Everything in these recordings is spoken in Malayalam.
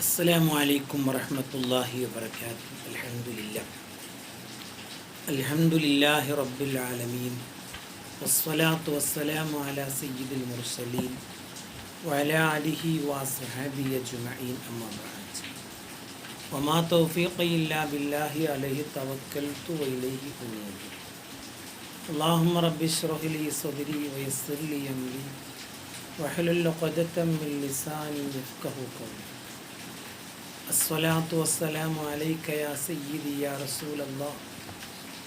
السلام عليكم ورحمة الله وبركاته. الحمد لله. الحمد لله رب العالمين. والصلاة والسلام على سيد المرسلين وعلى آله وأصحابه أجمعين. أما بعد. وما توفيقي إلا بالله عليه توكلت وإليه أنيب. اللهم رب اشرح لي صدري ويسر لي أمري. واحلل عقدة من لساني يفقه قولي. അസ്വലാത്തു വസ്സലാമു അലൈക്ക യാ സയ്യിദി യാ റസൂലല്ലാ.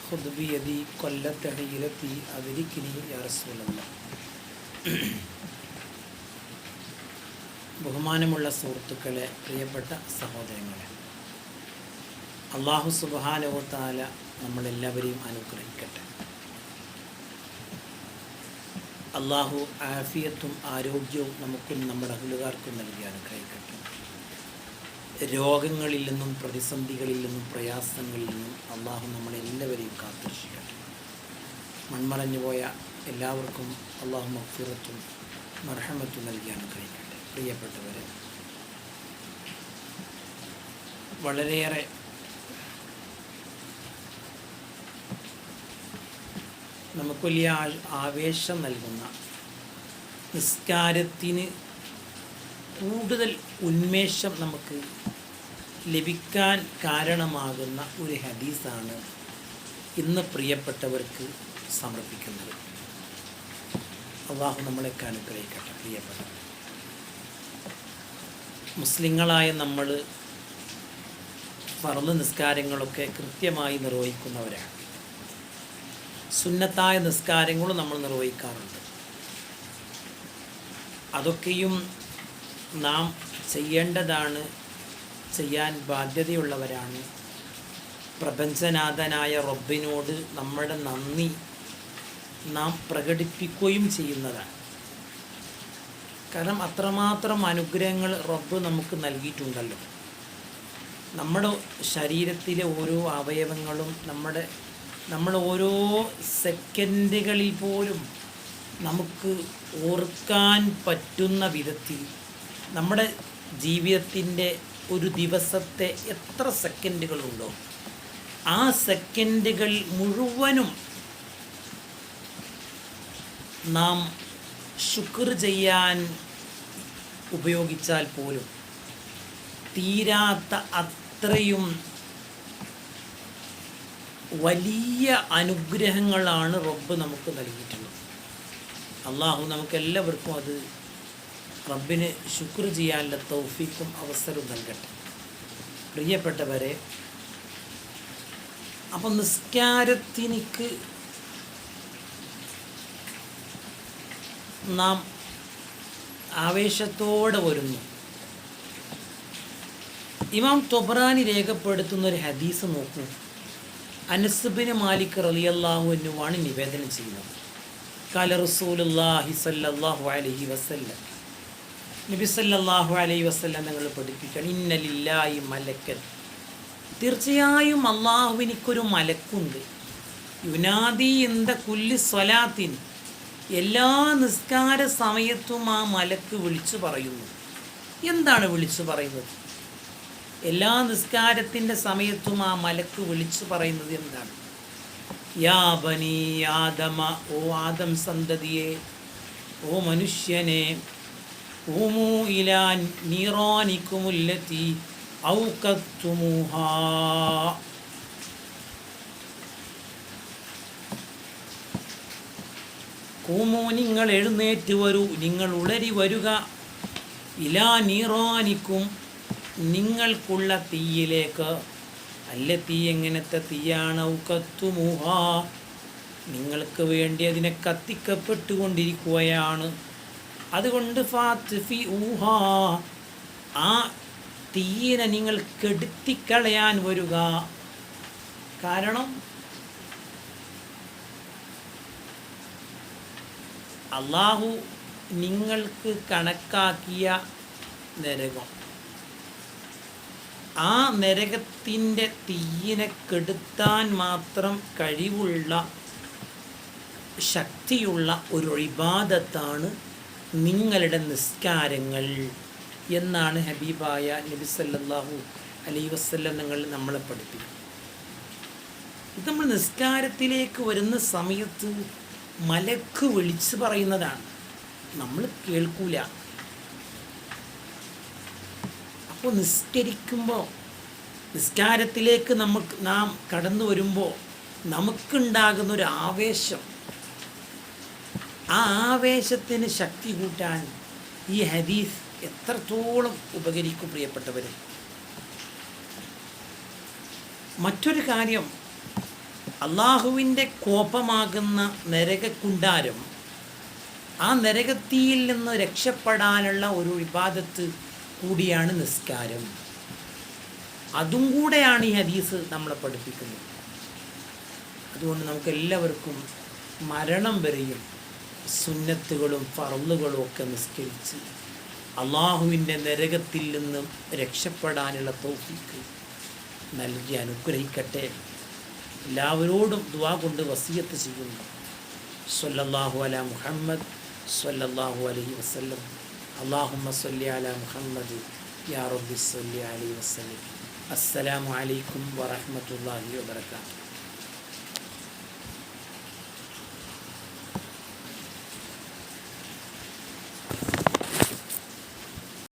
ഹുദ്ബിയതി കൊല്ലത്തടിയിലെത്തി അതിരിക്കിനി യാ റസൂലല്ല. ബഹുമാനമുള്ള സുഹൃത്തുക്കളെ പ്രിയപ്പെട്ട സഹോദരങ്ങളെ അള്ളാഹു സുബാനവത്താല നമ്മളെല്ലാവരെയും അനുഗ്രഹിക്കട്ടെ. അള്ളാഹു ആഫിയത്തും ആരോഗ്യവും നമുക്കും നമ്മുടെ അഹുലുകാർക്കും നൽകി അനുഗ്രഹിക്കട്ടെ രോഗങ്ങളിൽ നിന്നും പ്രതിസന്ധികളിൽ നിന്നും പ്രയാസങ്ങളിൽ നിന്നും അള്ളാഹു നമ്മളെല്ലാവരെയും കാത്തിരക്ഷിക്കട്ടെ. മൺമറഞ്ഞു പോയ എല്ലാവർക്കും അള്ളാഹു മഫിറത്തും മർഹമത്തും നൽകി അനുഗ്രഹിക്കട്ടെ പ്രിയപ്പെട്ടവരെ വളരെയേറെ നമുക്ക് വലിയ ആവേശം നൽകുന്ന നിസ്കാരത്തിന് കൂടുതൽ ഉന്മേഷം നമുക്ക് ലഭിക്കാൻ കാരണമാകുന്ന ഒരു ഹദീസാണ് ഇന്ന് പ്രിയപ്പെട്ടവർക്ക് സമർപ്പിക്കുന്നത്. അള്ളാഹു നമ്മളെ അനുഗ്രഹിക്കട്ടെ പ്രിയപ്പെട്ടവർ. മുസ്ലിങ്ങളായ നമ്മൾ പറന്ന് നിസ്കാരങ്ങളൊക്കെ കൃത്യമായി നിർവഹിക്കുന്നവരാണ്. സുന്നത്തായ നിസ്കാരങ്ങളും നമ്മൾ നിർവഹിക്കാറുണ്ട്. അതൊക്കെയും നാം ചെയ്യേണ്ടതാണ് ചെയ്യാൻ ബാധ്യതയുള്ളവരാണ്. പ്രപഞ്ചനാഥനായ റബ്ബിനോട് നമ്മുടെ നന്ദി നാം പ്രകടിപ്പിക്കുകയും ചെയ്യുന്നതാണ്. കാരണം അത്രമാത്രം അനുഗ്രഹങ്ങൾ റബ്ബ് നമുക്ക് നൽകിയിട്ടുണ്ടല്ലോ. നമ്മുടെ ശരീരത്തിലെ ഓരോ അവയവങ്ങളും നമ്മുടെ നമ്മൾ ഓരോ സെക്കൻഡുകളിൽ പോലും നമുക്ക് ഓർക്കാൻ പറ്റുന്ന വിധത്തിൽ നമ്മുടെ ജീവിതത്തിന്റെ ഒരു ദിവസത്തെ എത്ര സെക്കൻഡുകളുണ്ടോ? ആ സെക്കൻഡുകൾ മുഴുവനും നാം ശുക്ർ ചെയ്യാൻ ഉപയോഗിച്ചാൽ പോലും തീരാത്ത അത്രയും വലിയ അനുഗ്രഹങ്ങളാണ് റബ്ബ് നമുക്ക് നൽകിയിട്ടുള്ളത്. അള്ളാഹു നമുക്കെല്ലാവർക്കും അത് റബ്ബിന് ശുക്ർ ചെയ്യാനുള്ള തൗഫീക്കും അവസരവും നൽകട്ടെ. പ്രിയപ്പെട്ടവരെ അപ്പം നിസ്കാരത്തിനിക്ക് നാം ആവേശത്തോടെ വരുന്നു. ഇമാം തൊബറാനി രേഖപ്പെടുത്തുന്ന ഒരു ഹദീസ് നോക്കൂ. അനസുബിന് മാലിക് റളിയല്ലാഹു എന്നുമാണ് നിവേദനം ചെയ്യുന്നത്. കാല റസൂലുള്ളാഹി സല്ലാഹു അലഹി വസല്ലം. നബി സല്ലല്ലാഹു അലൈഹി വസല്ലം നിങ്ങൾ പഠിപ്പിക്കണം ഇന്നലില്ലായി മലക്കൻ. തീർച്ചയായും അള്ളാഹുവിനിക്കൊരു മലക്കുണ്ട്. യുനാദി എന്ത കുല്ലി സ്വലാത്തിൻ. എല്ലാ നിസ്കാര സമയത്തും ആ മലക്ക് വിളിച്ചു പറയുന്നു. എന്താണ് വിളിച്ചു പറയുന്നത്? എല്ലാ നിസ്കാരത്തിന്റെ സമയത്തും ആ മലക്ക് വിളിച്ചു പറയുന്നത് എന്താണ്? യാ ബനി ആദമ ഓ ആദം സന്തതിയെ ഓ മനുഷ്യനെ ഊമു ഇലാൻ കൂമോ നിങ്ങൾ എഴുന്നേറ്റ് വരൂ നിങ്ങൾ ഉളരി വരുക. ഇലാ നീറോനിക്കും നിങ്ങൾക്കുള്ള തീയിലേക്ക്. അല്ല തീ എങ്ങനത്തെ തീയാണ്? ഔക്കത്തുമുഹ നിങ്ങൾക്ക് വേണ്ടി അതിനെ കത്തിക്കപ്പെട്ടുകൊണ്ടിരിക്കുകയാണ്. അതുകൊണ്ട് ഫാത്ഫി ഊഹ. ആ തീയിനെ നിങ്ങൾ കെടുത്തിക്കളയാൻ വരിക. കാരണം അള്ളാഹു നിങ്ങൾക്ക് കണക്കാക്കിയ നരകം. ആ നരകത്തിന്റെ തീയിനെ കെടുത്താൻ മാത്രം കഴിവുള്ള ശക്തിയുള്ള ഒരു ഇബാദത്താണ് നിങ്ങളുടെ നിസ്കാരങ്ങൾ എന്നാണ് ഹബീബായ നബി സല്ലല്ലാഹു അലൈ വസ്ല്ലം നിങ്ങൾ നമ്മളെ പഠിപ്പിക്കും ഇത് നമ്മൾ നിസ്കാരത്തിലേക്ക് വരുന്ന സമയത്ത് മലക്ക് വിളിച്ച് പറയുന്നതാണ്. നമ്മൾ കേൾക്കൂല. അപ്പോൾ നിസ്കരിക്കുമ്പോൾ നിസ്കാരത്തിലേക്ക് നമുക്ക് നാം കടന്നു വരുമ്പോൾ നമുക്കുണ്ടാകുന്ന ഒരു ആവേശം ആ ആവേശത്തിന് ശക്തി കൂട്ടാൻ ഈ ഹദീസ് എത്രത്തോളം ഉപകരിക്കും പ്രിയപ്പെട്ടവരെ? മറ്റൊരു കാര്യം അള്ളാഹുവിന്റെ കോപമാകുന്ന നരകക്കുണ്ടാരം ആ നരകത്തിയിൽ നിന്ന് രക്ഷപ്പെടാനുള്ള ഒരു വിവാദത്ത് കൂടിയാണ് നിസ്കാരം. അതും കൂടെയാണ് ഈ ഹദീസ് നമ്മളെ പഠിപ്പിക്കുന്നത്. അതുകൊണ്ട് നമുക്കെല്ലാവർക്കും മരണം വരെയും സുന്നത്തുകളും ഫറന്നുകളും ഒക്കെ നിസ്കരിച്ച് അള്ളാഹുവിന്റെ നരകത്തിൽ നിന്നും രക്ഷപ്പെടാനുള്ള തോഫിക്ക് നൽകി അനുഗ്രഹിക്കട്ടെ. എല്ലാവരോടും ദുവാ കൊണ്ട് വസീയത്ത് ചെയ്യുന്നു. സല്ലല്ലാഹു അല മുഹമ്മദ് സല്ലല്ലാഹു അലൈഹി വസല്ലം. അള്ളാഹുമ്മ സല്ലി അല മുഹമ്മദ് യാ റബ്ബി സല്ലി അലൈഹി വസല്ലം. അസ്സലാമു അലൈക്കും വറഹ്മത്തുള്ളാഹി വബറകാതുഹു.